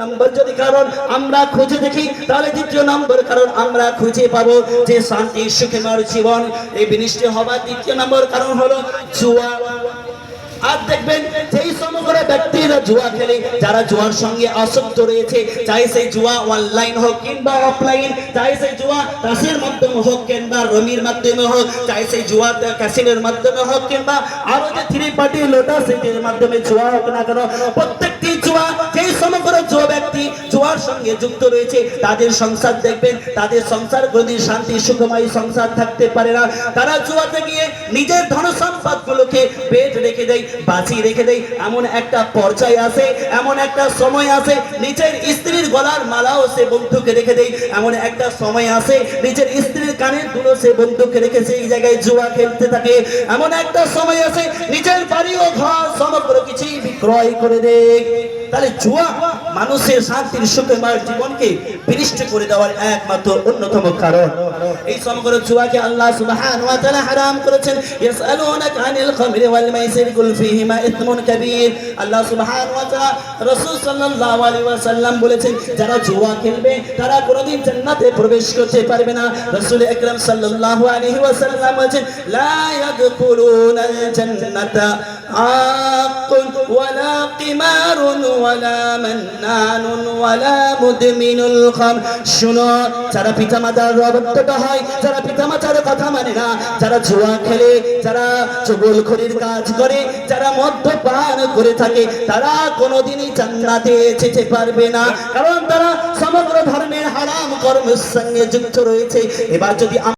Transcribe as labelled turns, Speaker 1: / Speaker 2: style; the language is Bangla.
Speaker 1: নম্বর যদি কারণ আমরা খুঁজে দেখি, তাহলে দ্বিতীয় নম্বর কারণ আমরা খুঁজে পাবো যে শান্তি সুখেময় জীবন। এই বিনিষ্ট হবার দ্বিতীয় নম্বর কারণ হলো জুয়া। আর দেখবেন, যেই সমগ্র ব্যক্তিরা জুয়া খেলে, যারা জুয়ার সঙ্গে আসক্ত রয়েছে, চাই সেই জুয়া অনলাইন হোক কিংবা অফলাইন চাই সেই জুয়া তাসের মাধ্যমে হোক কিংবা রমির মাধ্যমে হোক, চাই সেই জুয়া ক্যাসিনের মাধ্যমে হোক কিংবা আরও যে থ্রি পার্টি লোটা সেটির মাধ্যমে জুয়া হোক না কেন, প্রত্যেকটি জুয়া, যেই সমগ্র জুয়া ব্যক্তি জুয়ার সঙ্গে যুক্ত রয়েছে, তাদের সংসার দেখবেন, তাদের সংসার কোনদিন শান্তি, সুখময় সংসার থাকতে পারে না। তারা জুয়াতে গিয়ে নিজের ধন সম্পদ গুলোকে পেট রেখে দেয়, বাঁচিয়ে রেখে দেয়, এমন একটা পর্যায়ে আসে এমন একটা সময় আসে নিজের স্ত্রীর গলার মালাও সে বন্ধুকে রেখে দেয়। এমন একটা সময় আসে নিজের স্ত্রীর কানের দুলো সে বন্ধুকে রেখে সেই জায়গায় জুয়া খেলতে থাকে। এমন একটা সময় আসে নিজের বাড়ি ও ঘর সমগ্র কিছুই বিক্রয় করে দেয় তাহলে জুয়া মানুষের শান্তির সুখময় জীবনকে বিনিষ্ট করে দেওয়ার একমাত্র অন্যতম কারণ। এই সমগ্র জুয়াকে আল্লাহ সুবহানাহু ওয়া তাআলা হারাম করেছেন। ইয়াসআলুনাকা আনিল খামরি ওয়াল মাইসির কুল ফীহিমা ইসমুন কাবীর। আল্লাহ সুবহানাহু ওয়া তাআলা রাসূল সাল্লাল্লাহু আলাইহি ওয়াসাল্লাম বলেছেন, যারা জুয়া খেলবে, তারা কোনোদিন জান্নাতে প্রবেশ করতে পারবে না। রাসূল আকরাম সাল্লাল্লাহু আলাইহি ওয়াসাল্লাম বলেছেন, লা ইয়াদখুলুনাল জান্নাতা। আকুন ওয়ালা কিমারুন ওয়ালা মান্নানুন ওয়ালা মুদমিনুল খাম শুনো, যারা পিতামাতার অবত্যটা হয়, যারা পিতামাতার কথা মানে না, যারা জুয়া খেলে, যারা চগলখড়ির কাজ করে, যারা মদ্যপান করে থাকে, তারা কোনোদিনই জান্নাতে যেতে পারবে না। কারণ তারা সমগ্র ধর্মের হারাম কর্মের সঙ্গে যুক্ত রয়েছে। এবার যদি